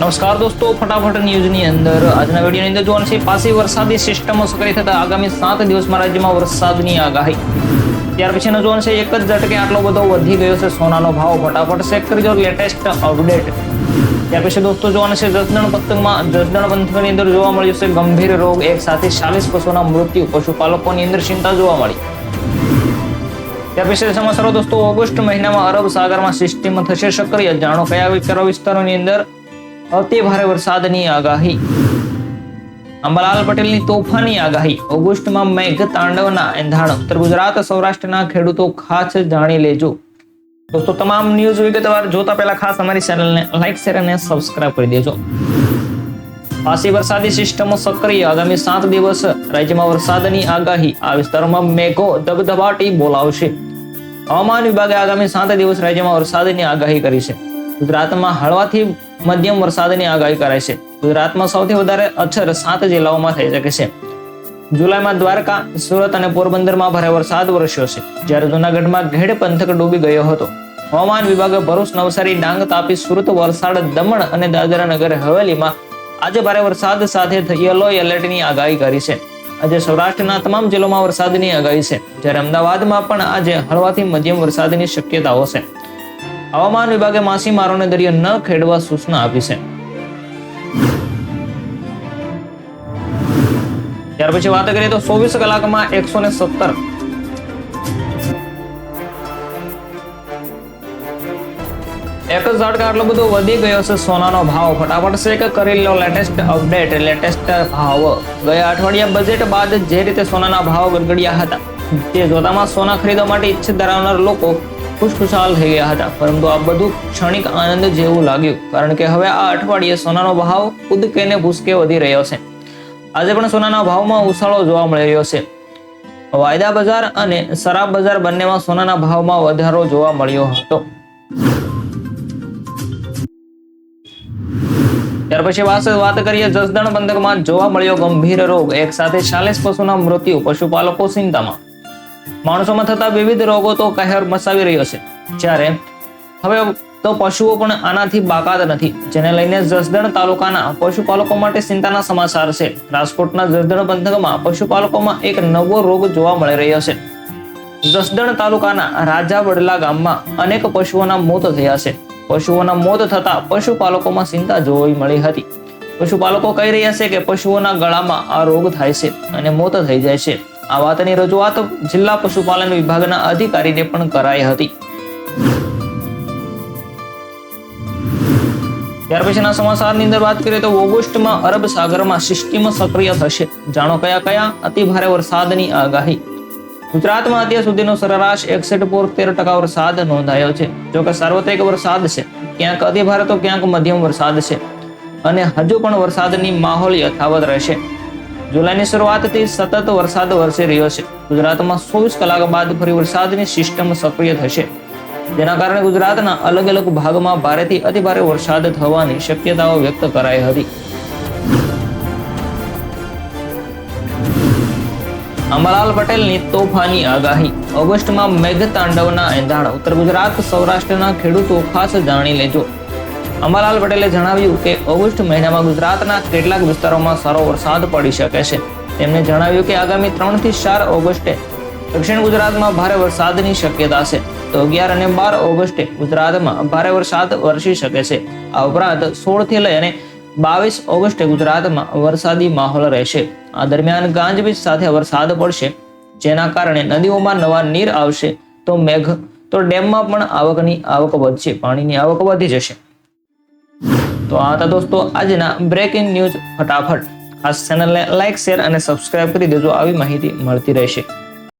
નમસ્કાર દોસ્તો, ફટાફટ ન્યૂઝની અંદર. આજના વિડીયોની અંદર જોવાનું છે પાછી વરસાદી સિસ્ટમો સક્રિય થતા આગામી સાત દિવસમાં રાજ્યમાં વરસાદની આગાહી. ત્યાર પછીનું જોવાનું છે, એક જ ઝટકે આટલો બધો વધી ગયો છે સોનાનો ભાવ. ફટાફટ ચેક કરી લેટેસ્ટ અપડેટ ત્યાર પછી દોસ્તો, જોવાનું છે જસદણ પંથકમાં જસદણ પંથકની અંદર જોવા મળ્યું છે, ગંભીર રોગ. એક સાથે ચાલીસ પશુના મૃત્યુ. પશુપાલકોની અંદર ચિંતા જોવા મળી. ત્યાર પછી સમાચારો દોસ્તો, ઓગસ્ટ મહિનામાં અરબ સાગરમાં સિસ્ટમ થશે સક્રિય. જાણો કયા વિસ્તારો વિસ્તારોની અંદર? અતિ ભારે વરસાદની આગાહી. અંબાલાલ પટેલની તોફાની આગાહી. ઓગસ્ટમાં મેઘ તાંડવના એંધાણ. ઉત્તર ગુજરાત, સૌરાષ્ટ્રના ખેડૂતો ખાસ જાણી લેજો. દોસ્તો, તમામ ન્યૂઝ વિગતવાર જોતા પહેલા ખાસ અમારી ચેનલને લાઈક શેર અને સબસ્ક્રાઇબ કરી દેજો. પાછી વરસાદી સિસ્ટમો સક્રિય. આગામી સાત દિવસ રાજ્યમાં વરસાદની આગાહી. આ વિસ્તારોમાં મેઘો ધબધબાટી બોલાવશે. હવામાન વિભાગે આગામી સાત દિવસ રાજ્યમાં વરસાદની આગાહી કરી છે. ગુજરાતમાં હળવાથી મધ્યમ વરસાદની આગાહી કરાઈ છે. ગુજરાતમાં સૌથી વધારે અછર સાત જિલ્લાઓમાં થઈ શકે છે. જુલાઈમાં દ્વારકા, સુરત અને પોરબંદરમાં ભારે વરસાદ વરસ્યો છે. જ્યારે જૂનાગઢમાં ઘેડ પંથક ડૂબી ગયો હતો. હવામાન વિભાગે ભરૂચ, નવસારી, ડાંગ તાપી સુરત, વલસાડ, દમણ અને દાદરા નગર હવેલીમાં આજે ભારે વરસાદ સાથે યલો એલર્ટની આગાહી કરી છે. આજે સૌરાષ્ટ્રના તમામ જિલ્લામાં વરસાદની આગાહી છે. જ્યારે અમદાવાદમાં પણ આજે હળવાથી મધ્યમ વરસાદની શક્યતાઓ છે. હવામાન વિભાગે માછીમારોને દરિયો ન ખેડવા સૂચના આપી છે. ત્યાર પછી વાત કરીએ તો ચોવીસ કલાકમાં એકસો ને સત્તર. એક જ ઝાટકા આટલો બધો વધી ગયો છે, સોનાનો ભાવ. ફટાફટ છે કે કરી લો લેટેસ્ટ અપડેટ, લેટેસ્ટ ભાવ. ગયા અઠવાડિયા બજેટ બાદ જે રીતે સોનાના ભાવ ગડગડિયા હતા. તે જોતામાં સોના ખરીદવા માટે ઈચ્છિત ધરાવનાર લોકો ખુશખુશાલ થઈ ગયા હતા. પરંતુ આ બધું ક્ષણિક આનંદ જેવું લાગ્યું, કારણ કે હવે આ અઠવાડિયે સોનાનો ભાવ કૂદકેને ભૂસકે વધી રહ્યો છે. આજે પણ સોનાના ભાવમાં ઉછાળો જોવા મળી રહ્યો છે. વાયદા બજાર અને શરાબ બજાર બંનેમાં સોનાના ભાવમાં વધારો જોવા મળ્યો હતો. ત્યાર પછી વાત કરીએ જસદણ બંદરમાં જોવા મળ્યો ગંભીર રોગ. એક સાથે ચાલીસ પશુના મૃત્યુ, પશુપાલકો ચિંતામાં. માણસોમાં થતા વિવિધ રોગો તો કહેર મસાવી રહ્યો છે. જ્યારે હવે તો પશુઓ પણ આનાથી બાકાત નથી, જેને લઈને જસદણ તાલુકાના પશુપાલકો માટે ચિંતાના સમાચાર છે. રાજકોટના જસદણ પંથકમાં પશુપાલકોમાં એક નવો રોગ જોવા મળી રહ્યો છે. જસદણ તાલુકાના રાજા વડલા ગામમાં અનેક પશુઓના મોત થયા છે. પશુઓના મોત થતા પશુપાલકોમાં ચિંતા જોવા મળી હતી. પશુપાલકો કહી રહ્યા છે કે પશુઓના ગળામાં આ રોગ થાય છે અને મોત થઈ જાય છે. આ વાતની રજૂઆત જિલ્લા પશુપાલન વિભાગના અધિકારીને પણ કરાઈ હતી. ત્યાર પછીના સમાચારની અંદર વાત કરીએ તો ઓગસ્ટમાં અરબ સાગરમાં સિસ્ટમ સક્રિય થશે. જાણો કયા કયા? અતિ ભારે વરસાદની આગાહી. ગુજરાતમાં અત્યાર સુધીનો સરેરાશ એકસઠ પોતેર ટકા વરસાદ નોંધાયો છે. જોકે સાર્વત્રિક વરસાદ છે. ક્યાંક અતિ ભારે તો ક્યાંક મધ્યમ વરસાદ છે. અને હજુ પણ વરસાદની માહોલ યથાવત રહેશે. જુલાઈની શરૂઆતથી સતત વરસાદ વરસી રહ્યો છે. ગુજરાતમાં ચોવીસ કલાક બાદ ફરી વરસાદની સિસ્ટમ સક્રિય થશે. જેના કારણે ગુજરાતના અલગ અલગ ભાગમાં ભારેથી અતિ ભારે વરસાદ થવાની શક્યતાઓ વ્યક્ત કરાઈ હતી. અંબાલાલ પટેલની તોફાની આગાહી. ઓગસ્ટમાં મેઘતાંડવના એંધાણ. ઉત્તર ગુજરાત સૌરાષ્ટ્રના ખેડૂતો ખાસ જાણી લેજો. અંબાલાલ પટેલે જણાવ્યું કે ઓગસ્ટ મહિનામાં ગુજરાતના કેટલાક વિસ્તારોમાં સારો વરસાદ પડી શકે છે. તેમણે જણાવ્યું કે આગામી ત્રણથી ચાર ઓગસ્ટે દક્ષિણ ગુજરાતમાં ભારે વરસાદની શક્યતા છે. તો અગિયાર અને બાર ઓગસ્ટે ગુજરાતમાં ભારે વરસાદ વરસી શકે છે. આ ઉપરાંત સોળથી લઈ અને બાવીસ ઓગસ્ટે ગુજરાતમાં વરસાદી માહોલ રહેશે. આ દરમિયાન ગાંજવીજ સાથે વરસાદ પડશે. જેના કારણે નદીઓમાં નવા નીર આવશે. તો મેઘ, તો ડેમમાં પણ આવકની આવક વધશે. પાણીની આવક વધી જશે. તો આ હતા દોસ્તો, આજના બ્રેકિંગ ન્યૂઝ ફટાફટ. આ ચેનલને લાઇક શેર અને સબસ્ક્રાઇબ કરી દેજો, આવી માહિતી મળતી રહેશે.